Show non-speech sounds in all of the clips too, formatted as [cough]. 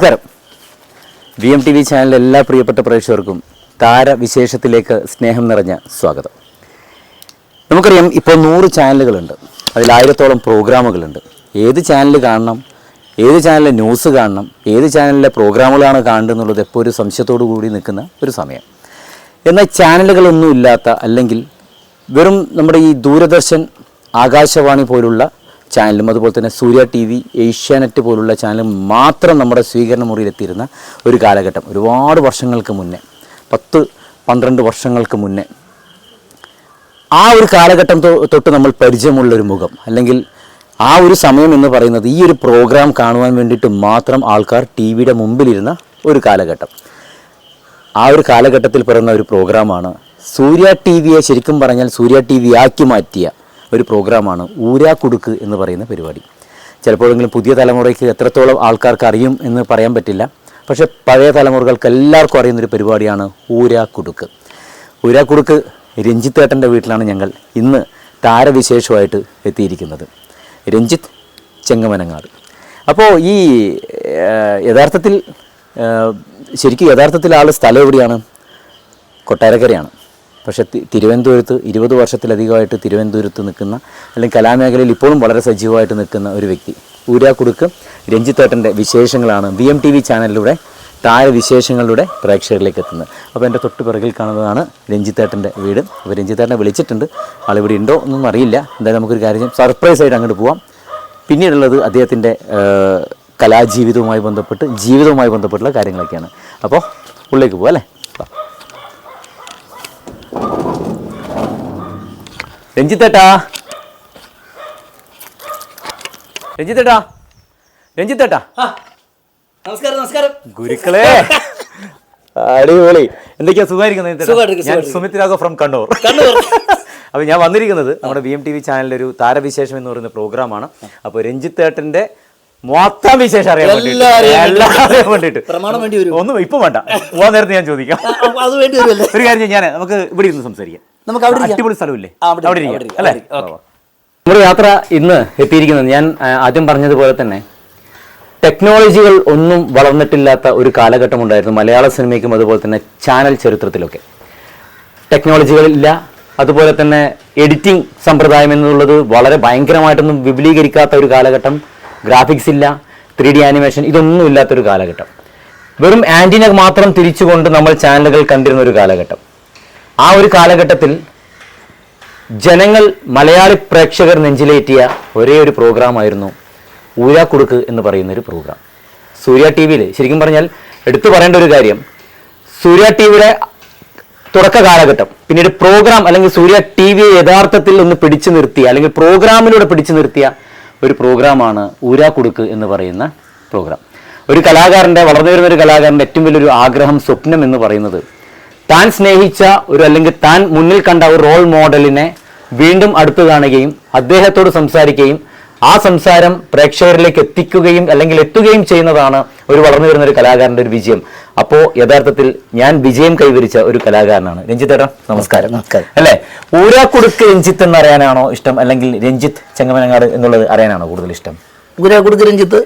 നമസ്കാരം. V M T V ചാനലിലെ എല്ലാ പ്രിയപ്പെട്ട പ്രേക്ഷകർക്കും താരവിശേഷത്തിലേക്ക് സ്നേഹം നിറഞ്ഞ സ്വാഗതം. നമുക്കറിയാം ഇപ്പോൾ നൂറ് ചാനലുകളുണ്ട്. അതിലായിരത്തോളം പ്രോഗ്രാമുകളുണ്ട്. ഏത് ചാനൽ കാണണം? ഏത് ചാനലിലെ ന്യൂസ് കാണണം? ഏത് ചാനലിലെ പ്രോഗ്രാമുകളാണ് കാണേണ്ടത് എന്നുള്ളത് എപ്പോൾ ഒരു സംശയത്തോടു കൂടി നിൽക്കുന്ന ഒരു സമയം. എന്നാൽ ചാനലുകളൊന്നും ഇല്ലാത്ത അല്ലെങ്കിൽ വെറും നമ്മുടെ ഈ ദൂരദർശൻ ആകാശവാണി പോലുള്ള ചാനലും അതുപോലെ തന്നെ സൂര്യ ടി വി ഏഷ്യാനെറ്റ് പോലുള്ള ചാനലും മാത്രം നമ്മുടെ സ്വീകരണ മുറിയിലെത്തിയിരുന്ന ഒരു കാലഘട്ടം. ഒരുപാട് വർഷങ്ങൾക്ക് മുന്നേ പത്ത് പന്ത്രണ്ട് വർഷങ്ങൾക്ക് മുന്നേ ആ ഒരു കാലഘട്ടം തൊട്ട് നമ്മൾ പരിചയമുള്ള ഒരു മുഖം. അല്ലെങ്കിൽ ആ ഒരു സമയം എന്ന് പറയുന്നത് ഈ ഒരു പ്രോഗ്രാം കാണുവാൻ വേണ്ടിയിട്ട് മാത്രം ആൾക്കാർ ടി വിയുടെ മുമ്പിലിരുന്ന ഒരു കാലഘട്ടം. ആ ഒരു കാലഘട്ടത്തിൽ പിറന്ന ഒരു പ്രോഗ്രാമാണ് സൂര്യ ടി വിയെ ശരിക്കും പറഞ്ഞാൽ സൂര്യ ടി വി ആക്കി മാറ്റിയ ഒരു പ്രോഗ്രാമാണ് ഊരാ കുടുക്ക് എന്ന് പറയുന്ന പരിപാടി. ചിലപ്പോഴെങ്കിലും പുതിയ തലമുറയ്ക്ക് എത്രത്തോളം ആൾക്കാർക്ക് അറിയും എന്ന് പറയാൻ പറ്റില്ല. പക്ഷേ പഴയ തലമുറകൾക്ക് എല്ലാവർക്കും അറിയുന്നൊരു പരിപാടിയാണ് ഊരാ കുടുക്ക് ഊരാ കുടുക്ക് രഞ്ജിത്തേട്ടന്റെ വീട്ടിലാണ് ഞങ്ങൾ ഇന്ന് താരവിശേഷമായിട്ട് എത്തിയിരിക്കുന്നത്. രഞ്ജിത്ത് ചെങ്ങമനങ്ങാട്. അപ്പോൾ ഈ യഥാർത്ഥത്തിൽ ശരിക്കും യഥാർത്ഥത്തിൽ ആൾ സ്ഥലം എവിടെയാണ്? കൊട്ടാരക്കരയാണ്. പക്ഷേ തിരുവനന്തപുരത്ത് ഇരുപത് വർഷത്തിലധികമായിട്ട് തിരുവനന്തപുരത്ത് നിൽക്കുന്ന അല്ലെങ്കിൽ കലാമേഖലയിൽ ഇപ്പോഴും വളരെ സജീവമായിട്ട് നിൽക്കുന്ന ഒരു വ്യക്തി. ഊരാക്കുടുക്ക് രഞ്ജിത്തേട്ടന്റെ വിശേഷങ്ങളാണ് ബി എം ടി വി ചാനലിലൂടെ താരവിശേഷങ്ങളിലൂടെ പ്രേക്ഷകരിലേക്ക് എത്തുന്നത്. അപ്പോൾ എന്റെ തൊട്ട് പിറകിൽ കാണുന്നതാണ് രഞ്ജിത്തേട്ടന്റെ വീട്. അപ്പോൾ രഞ്ജിത്തേട്ടനെ വിളിച്ചിട്ടുണ്ട്. ആളിവിടെ ഉണ്ടോ എന്നൊന്നും അറിയില്ല. എന്തായാലും നമുക്കൊരു കാര്യം സർപ്രൈസ് ആയിട്ട് അങ്ങോട്ട് പോവാം. പിന്നീടുള്ളത് അദ്ദേഹത്തിന്റെ കലാജീവിതവുമായി ബന്ധപ്പെട്ട് ജീവിതവുമായി ബന്ധപ്പെട്ടുള്ള കാര്യങ്ങളൊക്കെയാണ്. അപ്പോൾ ഉള്ളിലേക്ക് പോകാം അല്ലേ? വാ. രഞ്ജിത്തേട്ടാ. രഞ്ജിത്തേട്ടാ. രഞ്ജിത്തേട്ടാ. നമസ്കാരം നമസ്കാരം. ഗുരുക്കളെ. അടിപൊളി. എന്തൊക്കെയാ സുഖമായിരിക്കുന്നത് ഞാൻ സുമിത് രാഘവ് ഫ്രം കണ്ണൂർ. കണ്ണൂർ. [laughs] അപ്പോൾ ഞാൻ വന്നിരിക്കുന്നത് നമ്മുടെ ബി എം ടി വി ചാനലിലെ ഒരു താരവിശേഷം എന്ന് പറയുന്ന പ്രോഗ്രാമാണ് അപ്പോൾ രഞ്ജിത്തേട്ടന്റെ മൊത്തം വിശേഷം അറിയാൻ വേണ്ടിയിട്ട്. പ്രമാണം വേണ്ടി വരും ഒന്നും ഇപ്പൊ വേണ്ട. പോവാൻ നേരത്തെ ഞാൻ ചോദിക്കാം. അത് വേണ്ടി വരുമല്ലേ? ഒരു കാര്യം ചെയ്യാം, ഞാൻ നമുക്ക് ഇവിടെ ഇരുന്ന് സംസാരിക്കാം. നമുക്ക് അവിടെ. അടിപൊളി സ്ഥലമില്ലേ? അവിടെ അല്ലേ? നമ്മുടെ യാത്ര ഇന്ന് എത്തിയിരിക്കുന്നത് ഞാൻ ആദ്യം പറഞ്ഞതുപോലെ തന്നെ ടെക്നോളജികൾ ഒന്നും വളർന്നിട്ടില്ലാത്ത ഒരു കാലഘട്ടം ഉണ്ടായിരുന്നു മലയാള സിനിമയ്ക്കും അതുപോലെ തന്നെ ചാനൽ ചരിത്രത്തിലൊക്കെ. ടെക്നോളജികളില്ല അതുപോലെ തന്നെ എഡിറ്റിംഗ് സമ്പ്രദായം എന്നുള്ളത് വളരെ ഭയങ്കരമായിട്ടൊന്നും വിപുലീകരിക്കാത്ത ഒരു കാലഘട്ടം ഗ്രാഫിക്സ് ഇല്ല ത്രീ ഡി ആനിമേഷൻ ഇതൊന്നും ഇല്ലാത്തൊരു കാലഘട്ടം. വെറും ആന്റിന മാത്രം തിരിച്ചുകൊണ്ട് നമ്മൾ ചാനലുകൾ കണ്ടിരുന്ന ഒരു കാലഘട്ടം. ആ ഒരു കാലഘട്ടത്തിൽ ജനങ്ങൾ മലയാളി പ്രേക്ഷകർ നെഞ്ചിലേറ്റിയ ഒരേ ഒരു പ്രോഗ്രാമായിരുന്നു ഊരാക്കുടുക്ക് എന്ന് പറയുന്ന ഒരു പ്രോഗ്രാം സൂര്യ ടി വിയിൽ ശരിക്കും പറഞ്ഞാൽ എടുത്തു പറയേണ്ട ഒരു കാര്യം സൂര്യ ടി വിയുടെ തുടക്ക കാലഘട്ടം പിന്നീട് പ്രോഗ്രാം അല്ലെങ്കിൽ സൂര്യ ടി വിയെ യഥാർത്ഥത്തിൽ ഒന്ന് പിടിച്ചു നിർത്തിയ അല്ലെങ്കിൽ പ്രോഗ്രാമിലൂടെ പിടിച്ചു നിർത്തിയ ഒരു പ്രോഗ്രാമാണ് ഊരാക്കുടുക്ക് എന്ന് പറയുന്ന പ്രോഗ്രാം. ഒരു കലാകാരന്റെ വളർന്നു വരുന്ന ഒരു കലാകാരന്റെ ഏറ്റവും വലിയൊരു ആഗ്രഹം സ്വപ്നം എന്ന് പറയുന്നത് താൻ സ്നേഹിച്ച ഒരു അല്ലെങ്കിൽ താൻ മുന്നിൽ കണ്ട ഒരു റോൾ മോഡലിനെ വീണ്ടും അടുത്തു കാണുകയും അദ്ദേഹത്തോട് സംസാരിക്കുകയും ആ സംസാരം പ്രേക്ഷകരിലേക്ക് എത്തിക്കുകയും അല്ലെങ്കിൽ എത്തുകയും ചെയ്യുന്നതാണ് ഒരു വളർന്നു വരുന്ന ഒരു കലാകാരന്റെ ഒരു വിജയം. അപ്പോ യഥാർത്ഥത്തിൽ ഞാൻ വിജയം കൈവരിച്ച ഒരു കലാകാരനാണ്. രഞ്ജിത്തേട്ടാ നമസ്കാരം. നമസ്കാരം. അല്ലേ? ഊരാക്കുടുക്ക് രഞ്ജിത്ത് എന്ന് അറിയാനാണോ ഇഷ്ടം? അല്ലെങ്കിൽ രഞ്ജിത്ത് ചെങ്ങമനങ്ങാട് എന്നുള്ളത് അറിയാനാണോ കൂടുതൽ ഇഷ്ടം? ഊരാക്കുടുക്ക് രഞ്ജിത്ത്?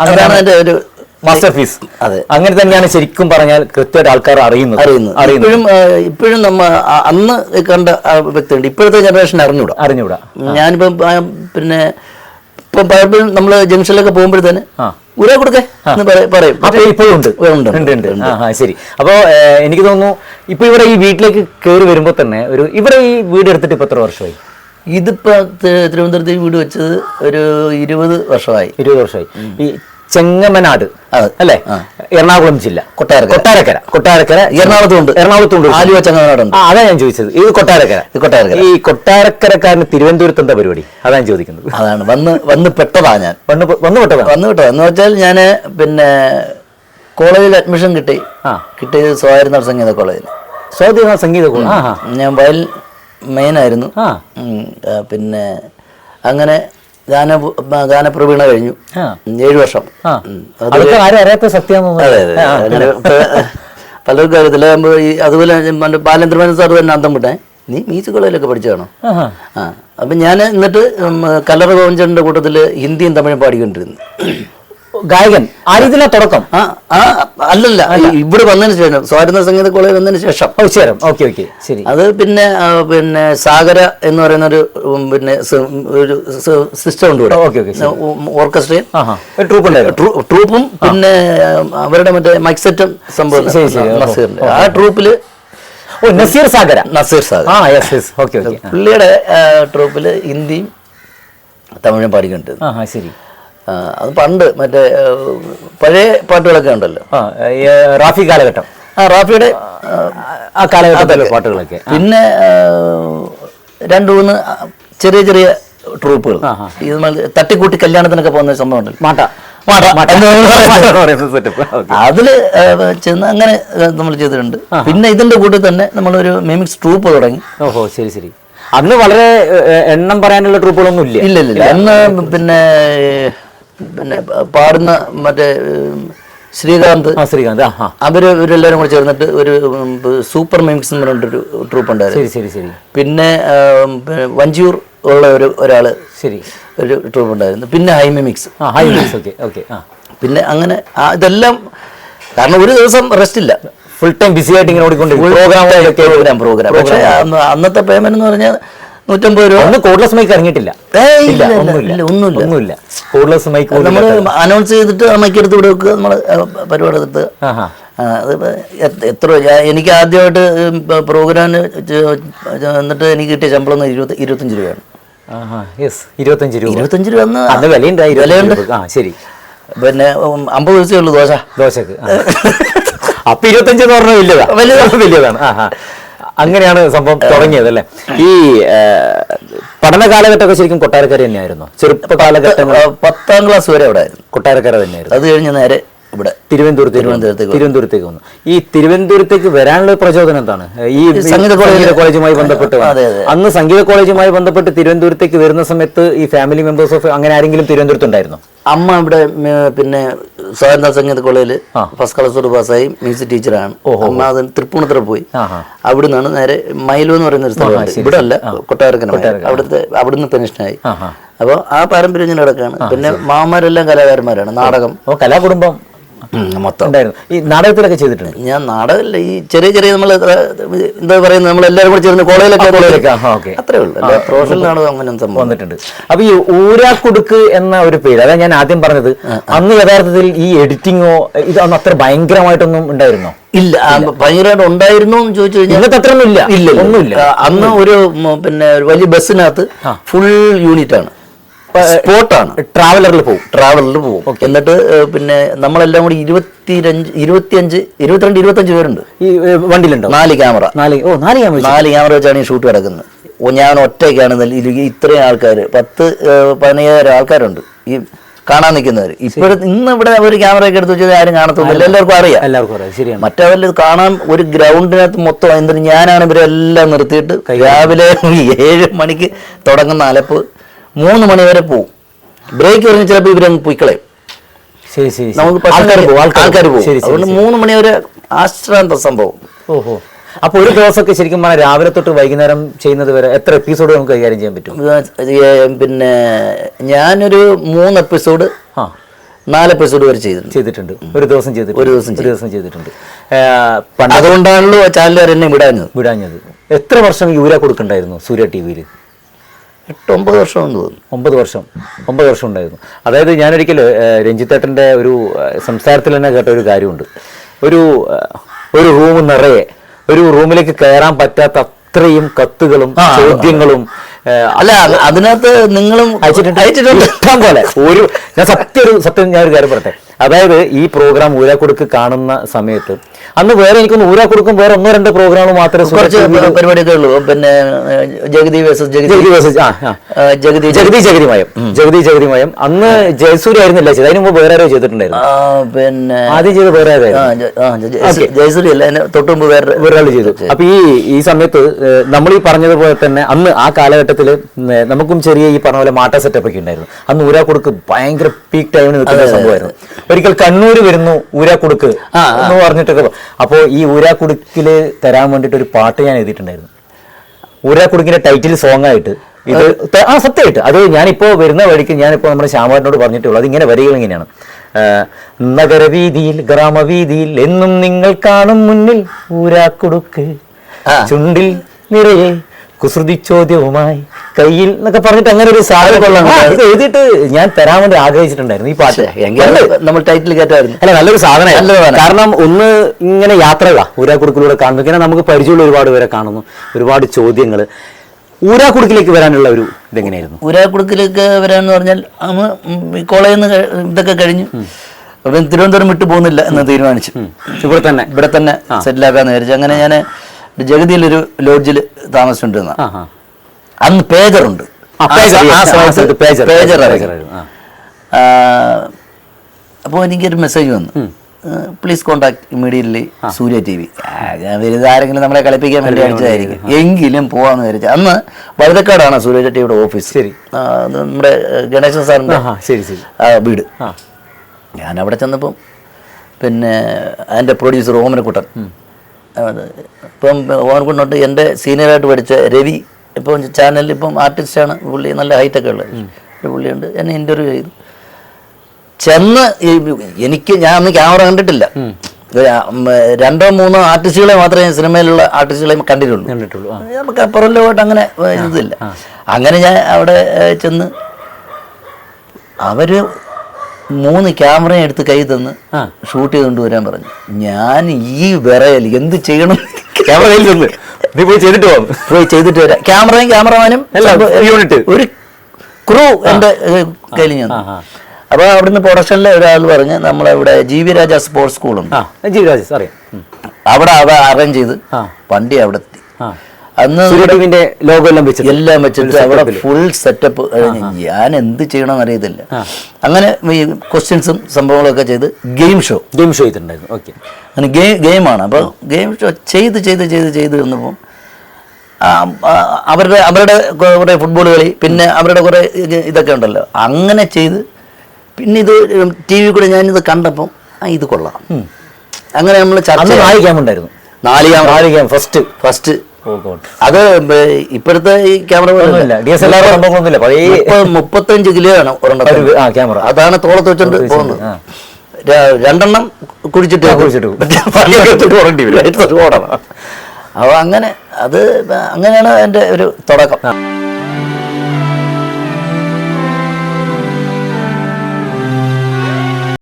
അതാണ് എന്റെ ഒരു മാസ്റ്റർ പീസ് അതെ. അങ്ങനെ തന്നെയാണ് ശരിക്കും പറഞ്ഞാൽ കൃത്യമായിട്ട് ആൾക്കാർ അറിയുന്നത്. അറിയുന്നത്. അറിയുന്നത്. ഇപ്പോഴും ഇപ്പോഴും നമ്മ അന്ന് കണ്ട വ്യക്തി വ്യക്തിയുണ്ട്. ഇപ്പോഴത്തെ ജനറേഷൻ അറിഞ്ഞൂടാ. അറിഞ്ഞൂടാ. ഞാനിപ്പം പിന്നെ ഇപ്പം പലപ്പോഴും നമ്മൾ ജംഗ്ഷനിലൊക്കെ പോകുമ്പോഴത്തേന് തന്നെ കൊടുക്കേ എന്ന് പറയും. ഇപ്പോഴും ഉണ്ട്. ഉണ്ട്, ഉണ്ട് ശരി. അപ്പോ എനിക്ക് തോന്നുന്നു ഇപ്പൊ ഇവിടെ ഈ വീട്ടിലേക്ക് കയറി വരുമ്പോ തന്നെ ഒരു ഇവിടെ ഈ വീട് എടുത്തിട്ട് ഇപ്പൊ എത്ര വർഷമായി? ഇതിപ്പോ തിരുവനന്തപുരത്ത് വീട് വെച്ചത് ഒരു ഇരുപത് വർഷമായി. ഇരുപത് വർഷമായി. ഈ ചെങ്ങമനാട്. അല്ലേ. എറണാകുളം ജില്ല. കൊട്ടാരക്കര. കൊട്ടാരക്കര. കൊട്ടാരക്കര. എറണാകുളത്തുണ്ട്. എറണാകുളത്തുണ്ട് ആലുവ ചെങ്ങമനാടുണ്ട്. അതാ ഞാൻ ചോദിച്ചത്. ഇത് കൊട്ടാരക്കര. കൊട്ടാരക്കര. ഈ കൊട്ടാരക്കരക്കാരന് തിരുവനന്തപുരത്ത് എന്താ പരിപാടി? അതാ ഞാൻ ചോദിക്കുന്നത്. അതാണ്. വന്ന് വന്ന് പെട്ടതാ ഞാൻ. വന്ന് വന്ന് പെട്ടതാ? വന്ന് പെട്ടതാ. എന്ന് വെച്ചാൽ ഞാൻ പിന്നെ കോളേജിൽ അഡ്മിഷൻ കിട്ടി. ആ. കിട്ടിയത് സ്വായർ സംഗീത കോളേജിൽ സ്വാധീന സംഗീത ആ ഞാൻ വയൽ മെയിനായിരുന്നു പിന്നെ അങ്ങനെ ഗാന ഗാനപ്രവീണ കഴിഞ്ഞു. ഏഴു വർഷം. അറിയാത്ത പലർക്കും അറിയത്തില്ല. അതുപോലെ മറ്റേ ബാലേന്ദ്രമേനൻ സാർ തന്നെ അന്തം വിട്ടേ. നീ മ്യൂസിക് കോളേജിലൊക്കെ പഠിച്ചതാണോ. ആ. അപ്പം ഞാൻ എന്നിട്ട് കല്ലറ ഗോവിന്ദന്റെ കൂട്ടത്തിൽ ഹിന്ദിയും തമിഴും പാടിക്കൊണ്ടിരുന്നു. ഗായകൻ. ആ രീതിയിലാണ് തുടക്കം. അല്ലല്ല. ഇവിടെ വന്നതിന് ശേഷം സ്വാതന്ത്ര്യ സംഗീത കോളേജ് വന്നതിന് ശേഷം. ശരം. Okay okay. ശരി. അത് പിന്നെ പിന്നെ സാഗര എന്ന് പറയുന്ന ഒരു പിന്നെ ഒരു സിസ്റ്റം ഉണ്ട് ഇവിടെ. Okay, okay, ഓർക്കസ്ട്രയും. ട്രൂപ്പ് പിന്നെ അവരുടെ മറ്റേ മൈക്സെറ്റും സംഭവം നസീറിന്റെ. ആ ട്രൂപ്പിൽ ഓ നസീർ സാഗര. നസീർ സാഗർ ആ യെസ് യെസ് ഓക്കെ ഓക്കെ. പുള്ളിയുടെ ട്രൂപ്പിൽ ഹിന്ദിയും തമിഴും പാടിക്കുന്നുണ്ട് ശരി. അത് പണ്ട് മറ്റേ പഴയ പാട്ടുകളൊക്കെ ഉണ്ടല്ലോ. റാഫി കാലഘട്ടം. ആ റാഫിയുടെ ആ, കാലഘട്ടത്തിലെ പാട്ടുകളൊക്കെ. പിന്നെ രണ്ടു മൂന്ന് ചെറിയ ചെറിയ ട്രൂപ്പുകൾ. ഇത് തട്ടിക്കൂട്ടി കല്യാണത്തിനൊക്കെ പോകുന്ന സംഭവം ഉണ്ടല്ലോ. മാട്ട. അതിൽ ചെന്ന് അങ്ങനെ നമ്മൾ ചെയ്തിട്ടുണ്ട്. പിന്നെ ഇതിന്റെ കൂടെ തന്നെ നമ്മളൊരു മിമിക്സ് ട്രൂപ്പ് തുടങ്ങി. ഓഹോ ശരി ശരി. അന്ന് വളരെ എണ്ണം പറയാനുള്ള ട്രൂപ്പുകളൊന്നും ഇല്ല. ഇല്ല ഇല്ല ഇല്ല. അന്ന് പിന്നെ പിന്നെ പാടുന്ന മറ്റേ ശ്രീകാന്ത്. ശ്രീകാന്ത് അവർ അവർ ഇവരെല്ലാവരും കൂടെ ചേർന്നിട്ട് ഒരു സൂപ്പർ മിമിക്സ് എന്ന് പറഞ്ഞിട്ടൊരു ട്രൂപ്പ് ഉണ്ടായിരുന്നു. ശരി ശരി ശരി. പിന്നെ വഞ്ചിയൂർ ഉള്ള ഒരു ഒരാൾ ശരി. ഒരു ട്രൂപ്പ് ഉണ്ടായിരുന്നു. പിന്നെ hi mimics. Hi okay okay ആ. പിന്നെ അങ്ങനെ ഇതെല്ലാം കാരണം ഒരു ദിവസം റെസ്റ്റ് ഇല്ല. ഫുൾ ടൈം ബിസി ആയിട്ട് ഇങ്ങനെ പ്രോഗ്രാമുകളൊക്കെ പ്രോഗ്രാം പ്രോഗ്രാം പക്ഷേ അന്ന് അന്നത്തെ പേയ്മെന്റ് എന്ന് പറഞ്ഞാൽ നൂറ്റമ്പത് രൂപ? അന്ന് കോഡ്ലെസ് മൈക്ക് ഇറങ്ങിയിട്ടില്ല. ഇല്ല, ഇല്ല, ഒന്നുമില്ല. ഒന്നുമില്ല. കോഡ്ലെസ് മൈക്ക് നമ്മൾ അനൗൺസ് ചെയ്തിട്ട് അമ്മയ്ക്ക് എടുത്ത് ഇവിടെ വെക്കുക നമ്മൾ പരിപാടി എടുത്ത്. എത്ര- എനിക്ക് ആദ്യമായിട്ട് പ്രോഗ്രാമിന് എന്നിട്ട് എനിക്ക് കിട്ടിയ ശമ്പളം ഇരുപത്തി ഇരുപത്തഞ്ച് രൂപയാണ്. ഇരുപത്തഞ്ച് രൂപ. ഇരുപത്തഞ്ച് രൂപ അന്ന് വിലയുണ്ട്. ആ ശരി. പിന്നെ അമ്പത് ദിവസമേ ഉള്ളൂ ദോശ. ദോശക്ക്. അപ്പൊ ഇരുപത്തഞ്ച് എന്ന് പറഞ്ഞാൽ. വലിയതാണ് ആ. അങ്ങനെയാണ് സംഭവം തുടങ്ങിയത് അല്ലേ? ഈ പഠന കാലഘട്ടമൊക്കെ ശരിക്കും കൊട്ടാരക്കര തന്നെയായിരുന്നു? ചെറുപ്പ കാലഘട്ടങ്ങൾ. ആ, പത്താം ക്ലാസ് വരെ അവിടെ ആയിരുന്നു. കൊട്ടാരക്കര തന്നെയായിരുന്നു. അത് കഴിഞ്ഞ് നേരെ ഇവിടെ തിരുവനന്തപുരത്ത് തിരുവനന്തപുരത്തേക്ക് തിരുവനന്തപുരത്തേക്ക് വന്നു. ഈ തിരുവനന്തപുരത്തേക്ക് വരാനുള്ള പ്രചോദനം എന്താണ്? ഈ സംഗീത കോളേജ് കോളേജുമായി ബന്ധപ്പെട്ട്. അന്ന് സംഗീത കോളേജുമായി ബന്ധപ്പെട്ട് തിരുവനന്തപുരത്തേക്ക് വരുന്ന സമയത്ത് ഈ ഫാമിലി മെമ്പേഴ്സ് ഓഫ് അങ്ങനെ ആരെങ്കിലും തിരുവനന്തപുരത്ത് ഉണ്ടായിരുന്നു? അമ്മ ഇവിടെ പിന്നെ സ്വാതന്ത്ര്യ സംഗീത കോളേജിൽ. ഫസ്റ്റ് ക്ലാസ് പാസ്സായി മ്യൂസിക് ടീച്ചറാണ് അമ്മ തൃപ്പൂണിത്തറ തൃപ്പൂണിത്തുറ പോയി. അവിടെ നിന്നാണ് നേരെ മൈലു എന്ന് പറയുന്ന ഒരു സ്ഥലമുണ്ട്. ഇവിടെ അല്ല കൊട്ടാരക്കന അവിടുത്തെ അവിടുന്ന് പെൻഷനായി. അപ്പോൾ ആ പാരമ്പര്യം ഇങ്ങനെ കിടക്കാണ്. പിന്നെ മാമാരെല്ലാം കലാകാരന്മാരാണ്. നാടകം. കലാകുടുംബം. മൊത്തം. ഉണ്ടായിരുന്നു. ഈ നാടകത്തിലൊക്കെ ചെയ്തിട്ടുണ്ട്. ഞാൻ നാടകമില്ല. ഈ ചെറിയ ചെറിയ നമ്മൾ എന്താ പറയുന്നത്? നമ്മൾ എല്ലാവരും കൂടെ ചേർന്ന് കോളേജിലൊക്കെ അത്രേ ഉള്ളൂ. പ്രൊഫഷണൽ നാടകം അങ്ങനെ സംഭവം വന്നിട്ടുണ്ട്. അപ്പൊ ഈ ഊരാക്കുടുക്ക് എന്ന ഒരു പേര് അതാ ഞാൻ ആദ്യം പറഞ്ഞത് അന്ന് യഥാർത്ഥത്തിൽ ഈ എഡിറ്റിങ്ങോ ഇത് അന്ന് അത്ര ഭയങ്കരമായിട്ടൊന്നും ഉണ്ടായിരുന്നോ? ഇല്ല. ഭയങ്കരമായിട്ട് ഉണ്ടായിരുന്നു എന്ന് ചോദിച്ചു കഴിഞ്ഞാൽ ഇന്നത്തെ അത്ര ഇല്ല. ഇല്ല ഇല്ല. ഒന്നുമില്ല. അന്ന് ഒരു പിന്നെ ഒരു വലിയ ബസ്സിനകത്ത് ഫുൾ യൂണിറ്റ് ആണ്. സ്പോട്ടാണ്. ട്രാവലറിൽ പോകും ട്രാവലറിൽ പോകും എന്നിട്ട് പിന്നെ നമ്മളെല്ലാം കൂടി ഇരുപത്തിരഞ്ച് ഇരുപത്തിയഞ്ച് ഇരുപത്തിരണ്ട് ഇരുപത്തഞ്ച് പേരുണ്ട്. ഈ വണ്ടിയിലുണ്ട്? നാല് ക്യാമറ. നാല് ഓ നാല് ക്യാമറ നാല് ക്യാമറ വെച്ചാണ് ഈ ഷൂട്ട് കിടക്കുന്നത്. ഓ ഞാൻ ഒറ്റയ്ക്കാണ് ഇത്രയും ആൾക്കാർ പത്ത് പതിനയ്യായിരം ആൾക്കാരുണ്ട്. ഈ കാണാൻ നിൽക്കുന്നവർ ഇപ്പോഴും ഇന്ന് ഇവിടെ ഒരു ക്യാമറ ഒക്കെ എടുത്ത് വെച്ചാൽ ആരും കാണത്തൊന്നുമില്ല എല്ലാവർക്കും അറിയാം. എല്ലാവർക്കും അറിയാം. ശരിയാണ്. മറ്റവരിൽ കാണാൻ ഒരു ഗ്രൗണ്ടിനകത്ത് മൊത്തം എന്തിനും ഞാനാണ് ഇവരെല്ലാം നിർത്തിയിട്ട് രാവിലെ ഏഴ് മണിക്ക് തുടങ്ങുന്ന അലപ്പ്. മൂന്ന് മണി വരെ പോവും. ബ്രേക്ക് കഴിഞ്ഞ് ചിലപ്പോൾ ഇവരങ്ങ് പോയിക്കളയും. ശരി ശരി. നമുക്ക് ആൾക്കാർ പോകും ആൾക്കാർ പോകും ശരി അതുകൊണ്ട് മൂന്ന് മണി വരെ ആശ്രാന്ത സംഭവം. ഓഹോ. അപ്പൊ ഒരു ദിവസമൊക്കെ ശരിക്കും പറഞ്ഞാൽ രാവിലെ തൊട്ട് വൈകുന്നേരം ചെയ്യുന്നത് വരെ എത്ര എപ്പിസോഡ് നമുക്ക് കൈകാര്യം ചെയ്യാൻ പറ്റും? പിന്നെ ഞാനൊരു മൂന്ന് എപ്പിസോഡ് ആ. നാല് എപ്പിസോഡ് വരെ ചെയ്തിട്ടുണ്ട്. ചെയ്തിട്ടുണ്ട്. ഒരു ദിവസം ചെയ്തിട്ടുണ്ട്. ഒരു ദിവസം ഒരു ദിവസം ചെയ്തിട്ടുണ്ട്. അതുകൊണ്ടാണല്ലോ ചാനലുകാർ എന്നെ വിടാഞ്ഞത്. വിടാഞ്ഞത്. എത്ര വർഷം യൂര കൊടുക്കണ്ടായിരുന്നു സൂര്യ ടി വിയിൽ എട്ട് ഒമ്പത് വർഷം എന്ന് തോന്നുന്നു. ഒമ്പത് വർഷം. ഒമ്പത് വർഷം ഉണ്ടായിരുന്നു. അതായത് ഞാനൊരിക്കൽ രഞ്ജിത്തേട്ടന്റെ ഒരു സംസാരത്തിൽ തന്നെ കേട്ട ഒരു കാര്യമുണ്ട്. ഒരു ഒരു റൂം നിറയെ ഒരു റൂമിലേക്ക് കയറാൻ പറ്റാത്ത അത്രയും കത്തുകളും ചോദ്യങ്ങളും അല്ല അത് അതിനകത്ത് നിങ്ങളും അയച്ചിട്ടുണ്ട്. അയച്ചിട്ടുണ്ട്. ഇഷ്ടം പോലെ. ഒരു ഞാൻ സത്യം ഒരു സത്യം ഞാൻ ഒരു കാര്യം പറയട്ടെ. അതായത് ഈ പ്രോഗ്രാം ഊരാക്കുടുക്ക് കാണുന്ന സമയത്ത് അന്ന് വേറെ എനിക്കൊന്ന് ഊരാ കൊടുക്കും വേറെ ഒന്നോ രണ്ടോ പ്രോഗ്രാം മാത്രമേ കുറച്ച് പരിപാടിയൊക്കെ ഉള്ളൂ. പിന്നെ ജഗതി വേഴ്സസ് ജഗതി. ജഗതി. ഏഹ്, ജഗതി ജഗതി. ജഗതിമയം. ജഗതി ജഗതിമയം. അന്ന് ജയസൂര്യ ആയിരുന്നില്ല ചെയ്തത്. അതിന് മുമ്പ് വേറെ ആരോ ചെയ്തിട്ടുണ്ടായിരുന്നു. പിന്നെ ആദ്യം ചെയ്ത് വേറെ ആ, ആരായിരുന്നു ജ- ആ, ജ- ജയ- ജയശ്രീ അല്ല തൊട്ട് മുമ്പ് വേറെ ഒരാൾ ചെയ്തു. അപ്പൊ ഈ ഈ സമയത്ത് നമ്മൾ ഈ പറഞ്ഞതുപോലെ തന്നെ അന്ന് ആ കാലഘട്ടത്തിൽ നമുക്കും ചെറിയ ഈ പറഞ്ഞ പോലെ മാട്ട സെറ്റപ്പ് ഒക്കെ ഉണ്ടായിരുന്നു. അന്ന് ഊരാ കൊടുക്ക് ഭയങ്കര പീക്ക് ടൈമിന് നിൽക്കുന്ന സംഭവമായിരുന്നു. ഒരിക്കൽ കണ്ണൂർ വരുന്നു ഊരാ കൊടുക്ക് എന്ന് പറഞ്ഞിട്ടൊക്കെ അപ്പോൾ ഈ ഊരാക്കുടുക്കിൽ തരാൻ വേണ്ടിയിട്ട് ഒരു പാട്ട് ഞാൻ എഴുതിയിട്ടുണ്ടായിരുന്നു. ഊരാക്കുടുക്കിന്റെ ടൈറ്റിൽ സോങ് ആയിട്ട് ഇത് ആ സത്യമായിട്ട്. അത് ഞാനിപ്പോൾ വരുന്ന വഴിക്ക് ഞാനിപ്പോൾ നമ്മുടെ ശ്യാമാറിനോട് പറഞ്ഞിട്ടുള്ളൂ അതിങ്ങനെ വരികൾ ഇങ്ങനെയാണ്. നഗരവീതിയിൽ ഗ്രാമവീതിയിൽ എന്നും നിങ്ങൾ കാണും മുന്നിൽ ഊരാക്കുടുക്ക്. ചുണ്ടിൽ നിറയെ കുസൃതി ചോദ്യവുമായി കയ്യിൽ എന്നൊക്കെ പറഞ്ഞിട്ട് അങ്ങനെ ഒരു സാധനം കൊള്ളാം. ഇത് എഴുതിയിട്ട് ഞാൻ തരാൻ വേണ്ടി ആഗ്രഹിച്ചിട്ടുണ്ടായിരുന്നു ഈ പാട്ട്. നമ്മൾ ടൈറ്റിൽ കേട്ടായിരുന്നു അല്ല നല്ലൊരു സാധനമാണ് സാധനം. കാരണം ഒന്ന് ഇങ്ങനെ യാത്രകളാ. ഊരാക്കുടുക്കിലൂടെ കാണുന്നു. ഇങ്ങനെ നമുക്ക് പരിചയമുള്ള ഒരുപാട് പേരെ കാണുന്നു. ഒരുപാട് ചോദ്യങ്ങൾ ഊരാക്കുടുക്കിലേക്ക് വരാനുള്ള ഒരു ഇതെങ്ങനെയായിരുന്നു? ഉരാക്കുടുക്കിലേക്ക് വരാന്ന് പറഞ്ഞാൽ അന്ന് കോളേജിൽ നിന്ന് ഇതൊക്കെ കഴിഞ്ഞു അപ്പം തിരുവനന്തപുരം വിട്ടു പോകുന്നില്ല എന്ന് തീരുമാനിച്ചു. ഇവിടെ തന്നെ. ഇവിടെ തന്നെ സെറ്റിലാക്കാന്ന് വിചാരിച്ചു. അങ്ങനെ ഞാൻ ജഗതിയിലൊരു ലോഡ്ജിൽ താമസിച്ചുകൊണ്ടിരുന്ന അന്ന് പേജറുണ്ട്. പേജർ. അപ്പോൾ എനിക്കൊരു മെസ്സേജ് വന്നു. Please contact immediately Surya T V വലുതാരെങ്കിലും നമ്മളെ കളിപ്പിക്കാൻ വേണ്ടി അടിച്ചതായിരിക്കും. എങ്കിലും പോവാന്ന് വിചാരിച്ചു അന്ന് വഴുതക്കാടാണ് സൂര്യ ടിവിയുടെ ഓഫീസ്. ശരി. നമ്മുടെ ഗണേശൻ സാറിന്റെ ശരി ശരി. വീട്. ഞാൻ അവിടെ ചെന്നപ്പം പിന്നെ അതിന്റെ പ്രൊഡ്യൂസർ ഓമനക്കുട്ടൻ ഇപ്പം ഓമനക്കുട്ടനോട്ട് എന്റെ സീനിയറായിട്ട് പഠിച്ച രവി ഇപ്പം ചാനലിൽ ഇപ്പം ആർട്ടിസ്റ്റാണ് പുള്ളി നല്ല ഹൈറ്റൊക്കെ ഉള്ളത് ഒരു പുള്ളിയുണ്ട്. എന്നെ ഇന്റർവ്യൂ ചെയ്തു ചെന്ന് എനിക്ക് ഞാൻ അന്ന് ക്യാമറ കണ്ടിട്ടില്ല. രണ്ടോ മൂന്നോ ആർട്ടിസ്റ്റുകളെ മാത്രമേ സിനിമയിലുള്ള ആർട്ടിസ്റ്റുകളെ കണ്ടിട്ടുള്ളൂ. നമുക്ക് അപ്പുറം ലോകമായിട്ട് അങ്ങനെ ഇതില്ല അങ്ങനെ ഞാൻ അവിടെ ചെന്ന് അവർ മൂന്ന് ക്യാമറയും എടുത്ത് കൈ തന്ന് ഷൂട്ട് ചെയ്തുകൊണ്ട് കൊണ്ടുവരാൻ പറഞ്ഞു. ഞാൻ ഈ വിറയൽ എന്ത് ചെയ്യണം? ക്യാമറ കയ്യിൽ നീ പോയി ചെയ്തിട്ട് പോകും പോയി ചെയ്തിട്ട് വരാം. ക്യാമറയും ക്യാമറമാനും യൂണിറ്റ്. ഒരു ക്രൂ എന്റെ കയ്യിൽ ഞാൻ. അപ്പോൾ അവിടുന്ന് പ്രൊഡക്ഷനിലെ ഒരാൾ പറഞ്ഞ് നമ്മളിവിടെ ജി വി രാജ സ്പോർട്സ് സ്കൂളുണ്ട് അറിയാം അവിടെ അവ അറേഞ്ച് ചെയ്ത് വണ്ടി അവിടെ എത്തി. അന്ന് സൂര്യ ടിവിന്റെ ലോഗോ എല്ലാം വെച്ചിട്ട് എല്ലാം വെച്ചിട്ട് അവിടെ ഫുൾ സെറ്റപ്പ് ഞാൻ എന്ത് ചെയ്യണമെന്ന് അറിയത്തില്ല. അങ്ങനെ ഈ ക്വസ്റ്റ്യൻസും സംഭവങ്ങളൊക്കെ ചെയ്ത് ഗെയിം ഷോ ഗെയിം ഷോ ചെയ്തിട്ടുണ്ടായിരുന്നു. ഓക്കെ അങ്ങനെ ഗെയിം ഗെയിമാണ് അപ്പോൾ ഗെയിം ഷോ ചെയ്ത് ചെയ്ത് ചെയ്ത് ചെയ്ത് വന്നപ്പോൾ അവരുടെ അവരുടെ കുറേ ഫുട്ബോൾ കളി പിന്നെ അവരുടെ കുറേ ഇതൊക്കെ ഉണ്ടല്ലോ. അങ്ങനെ ചെയ്ത് പിന്നെ ഇത് ടി വി കൂടെ ഞാനിത് കണ്ടപ്പോൾ ആ ഇത് കൊള്ളാം. അങ്ങനെ നമ്മൾ ചർച്ച നാല് ക്യാമ്പ് ഉണ്ടായിരുന്നു. നാല് ക്യാമ്പ് നാല് ക്യാമ്പ് ഫസ്റ്റ് ഫസ്റ്റ് അത് ഇപ്പോഴത്തെ ഈ ക്യാമറ മുപ്പത്തഞ്ച് കിലോ ആണ് ക്യാമറ. അതാണ് തോളത്ത് വെച്ചോണ്ട് പോകുന്നത്. രണ്ടെണ്ണം കുടിച്ചിട്ട് കുടിച്ചിട്ട് [laughs] ഓടണം. അപ്പോൾ അങ്ങനെ അത് അങ്ങനെയാണ് എന്റെ ഒരു തുടക്കം.